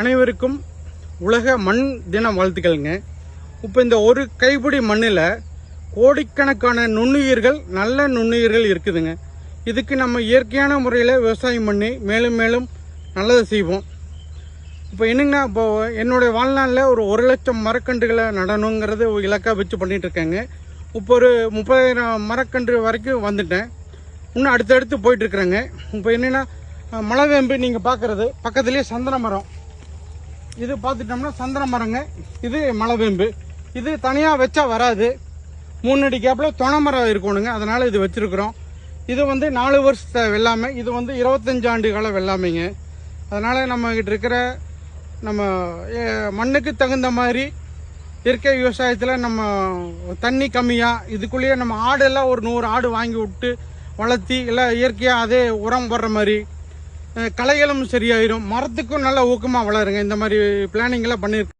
அனைவருக்கும் உலக மண் தின வாழ்த்துக்கள்ங்க. இப்போ இந்த ஒரு கைப்பிடி மண்ணில் கோடிக்கணக்கான நுண்ணுயிர்கள் நல்ல நுண்ணுயிர்கள் இருக்குதுங்க. இதுக்கு நம்ம இயற்கையான முறையில் விவசாயம் பண்ணி மேலும் மேலும் நல்லதை செய்வோம். இப்போ என்னங்கன்னா இப்போ என்னுடைய வாழ்நாளில் ஒரு ஒரு லட்சம் மரக்கன்றுகளை நடணுங்கிறது ஒரு இலக்காக வச்சு பண்ணிகிட்ருக்கேங்க இப்போ ஒரு முப்பதாயிரம் மரக்கன்று வரைக்கும் வந்துட்டேன். இன்னும் அடுத்தடுத்து போயிட்டுருக்குறேங்க இப்போ என்னென்னா மலைவேம்பு நீங்கள் பார்க்குறது பக்கத்துலேயே சந்தன மரம். இது பார்த்துட்டோம்னா சந்தன மரங்க இது மலைவேம்பு. இது தனியாக வச்சா வராது. மூணு அடி கேப்பில் துணை மரம் இருக்கணுங்க அதனால் இது வச்சுருக்குறோம். இது வந்து நாலு வருஷத்தை வெள்ளாமை இது வந்து இருபத்தஞ்சு ஆண்டு கால வெள்ளாமைங்க. அதனால் நம்மக்கிட்ட இருக்கிற நம்ம மண்ணுக்கு தகுந்த மாதிரி இயற்கை விவசாயத்தில் நம்ம தண்ணி கம்மியாக இதுக்குள்ளேயே நம்ம ஆடெல்லாம் ஒரு நூறு ஆடு வாங்கி விட்டு வளர்த்தி எல்லாம் இயற்கையாக அதே உரம் போடுற மாதிரி அஹ், களைகளும் சரியாயிரும். மரத்துக்கும் நல்ல ஊக்கமாக வளருங்க. இந்த மாதிரி பிளானிங்கெல்லாம் பண்ணியிருக்கேன்